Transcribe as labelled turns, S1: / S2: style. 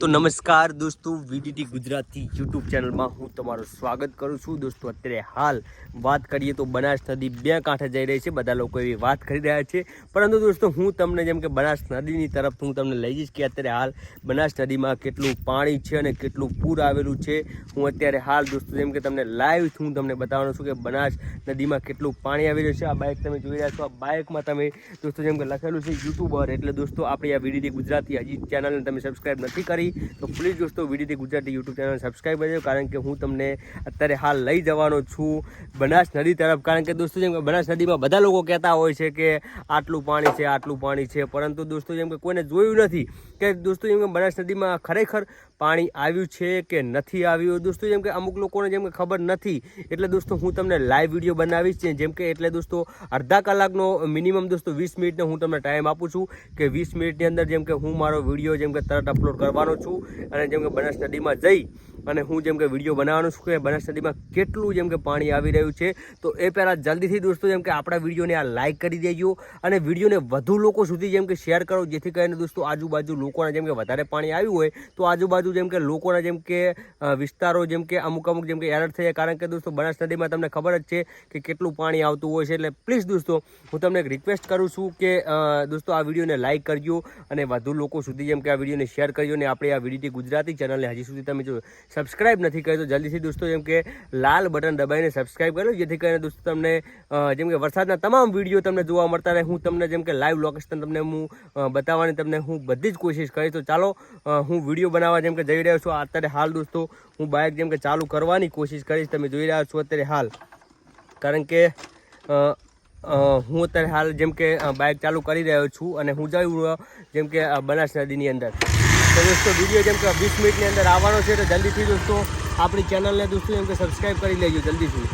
S1: તો નમસ્કાર દોસ્તો વીડીટી ગુજરાતી યુટ્યુબ ચેનલમાં હું તમારું સ્વાગત કરું છું. દોસ્તો, અત્યારે હાલ વાત કરીએ તો બનાસ નદી બે કાંઠે જઈ રહી છે. બધા લોકો એવી વાત કરી રહ્યા છે. પરંતુ દોસ્તો, હું તમને જેમ કે બનાસ નદીની તરફ હું તમને લઈ જઈશ કે અત્યારે હાલ બનાસ નદીમાં કેટલું પાણી છે અને કેટલું પૂર આવેલું છે. હું અત્યારે હાલ દોસ્તો, જેમ કે તમને લાઈવ હું તમને બતાવવાનો છું કે બનાસ નદીમાં કેટલું પાણી આવી રહ્યું છે. આ બાઇક તમે જોઈ રહ્યા છો. આ બાઇકમાં તમે દોસ્તો, જેમ કે લખેલું છે યુટ્યુબર, એટલે દોસ્તો, આપણી આ વીડીટી ગુજરાતી હજી ચેનલને તમે સબસ્ક્રાઈબ નથી કરી તો પ્લીઝ દોસ્તો VDT Gujarati YouTube channel subscribe કરજો કારણ કે હું તમને અત્યારે હાલ લઈ જવાનો છું બનાસ નદી તરફ. કારણ કે દોસ્તો, જેમ કે બનાસ નદીમાં બધા લોકો કહેતા હોય છે કે આટલું પાણી છે, આટલું પાણી છે. પરંતુ દોસ્તો, જેમ કે કોઈને જોયું નથી કે દોસ્તો, જેમ કે બનાસ નદીમાં ખરેખર પાણી આવ્યું છે કે નથી આવ્યું દોસ્તો જેમ કે અમુક લોકોને જેમ કે ખબર નથી એટલે દોસ્તો હું તમને લાઈવ વીડિયો બનાવીશ જેમ કે એટલે દોસ્તો અડધા કલાકનો મિનિમમ દોસ્તો વીસ મિનિટનો હું તમને ટાઈમ આપું છું કે વીસ મિનિટની અંદર જેમ કે હું મારો વીડિયો જેમ કે તરત અપલોડ કરવાનો છું અને જેમ કે બનાસ નદીમાં જઈ અને હું જેમ કે વીડિયો બનાવવાનો છું કે બનાસ નદીમાં કેટલું જેમ કે પાણી આવી રહ્યું છે તો એ પહેલાં જલ્દીથી દોસ્તો જેમ કે આપણા વિડીયોને આ લાઈક કરી દેજો અને વિડીયોને વધુ લોકો સુધી જેમ કે શેર કરો જેથી કરીને દોસ્તો આજુબાજુ લોકોને જેમ કે વધારે પાણી આવ્યું હોય તો આજુબાજુ જેમ કે લોકોના જેમ કે વિસ્તારો જેમ કે અમુક અમુક જેમ કે એલર્ટ થઈ જાય. કારણ કે દોસ્તો, બનાસ નદીમાં તમને ખબર જ છે કે કેટલું પાણી આવતું હોય છે. એટલે પ્લીઝ દોસ્તો, હું તમને એક રિક્વેસ્ટ કરું છું કે દોસ્તો, આ વિડીયોને લાઇક કરજો અને વધુ લોકો સુધી જેમ કે આ વિડીયોને શેર કરજો અને આપણે આ વિડીટી ગુજરાતી ચેનલને હજી સુધી તમે જો સબસ્ક્રાઇબ નથી કરી તો જલ્દીથી દોસ્તો જેમ કે લાલ બટન દબાવીને સબસ્ક્રાઇબ કરી જેથી કરીને દોસ્તો તમને જેમ કે વરસાદના તમામ વીડિયો તમને જોવા મળતા રહે. હું તમને જેમ કે લાઈવ લોકેશન તમને હું બતાવવાની તમને હું બધી જ કોશિશ કરીશ. તો ચાલો હું વીડિયો બનાવવા જેમ કે જઈ રહ્યો છું અત્યારે હાલ દોસ્તો, હું બાઇક જેમ કે ચાલુ કરવાની કોશિશ કરીશ. તમે જોઈ રહ્યા છો અત્યારે હાલ. કારણ કે હું અત્યારે હાલ જેમ કે બાઇક ચાલુ કરી રહ્યો છું અને હું જઉં જેમ કે બનાસ નદીની અંદર. તો દોસ્તો વીડિયો જેમ કે વીસ મિનિટની અંદર આવવાનો છે, તો જલ્દીથી દોસ્તો, આપણી ચેનલને દોસ્તો જેમ કે સબસ્ક્રાઈબ કરી લેજો જલ્દીથી.